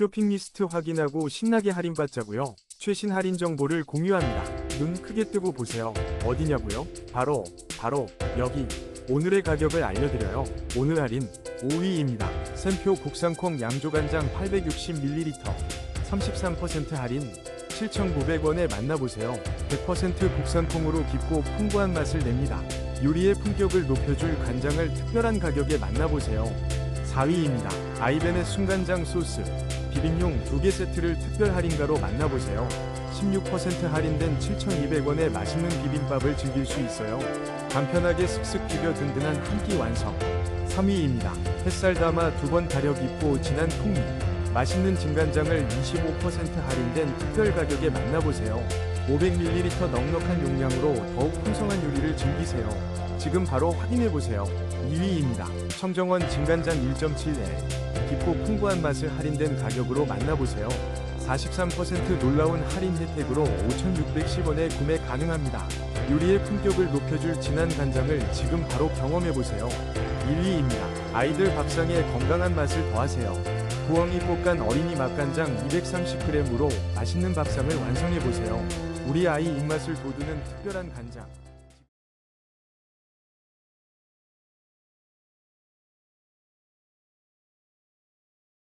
쇼핑 리스트 확인하고 신나게 할인받자고요. 최신 할인 정보를 공유합니다. 눈 크게 뜨고 보세요. 어디냐고요? 바로 바로 여기. 오늘의 가격을 알려드려요. 오늘 할인 5위입니다. 샘표 국산콩 양조간장 860ml 33% 할인 7,900원에 만나보세요. 100% 국산콩으로 깊고 풍부한 맛을 냅니다. 요리의 품격을 높여줄 간장을 특별한 가격에 만나보세요. 4위입니다. 아이벤의 순간장 소스 비빔용 2개 세트를 특별 할인가로 만나보세요. 16% 할인된 7,200원의 맛있는 비빔밥을 즐길 수 있어요. 간편하게 슥슥 비벼 든든한 한 끼 완성. 3위입니다. 햇살 담아 두번 달여 깊고 진한 풍미. 맛있는 진간장을 25% 할인된 특별 가격에 만나보세요. 500ml 넉넉한 용량으로 더욱 풍성한 요리를 즐기세요. 지금 바로 확인해보세요. 2위입니다. 청정원 진간장 1.7에 깊고 풍부한 맛을 할인된 가격으로 만나보세요. 43% 놀라운 할인 혜택으로 5,610원에 구매 가능합니다. 요리의 품격을 높여줄 진한 간장을 지금 바로 경험해보세요. 1위입니다. 아이들 밥상에 건강한 맛을 더하세요. 부엉이 볶간 어린이 맛간장 230g으로 맛있는 밥상을 완성해보세요. 우리 아이 입맛을 돋우는 특별한 간장.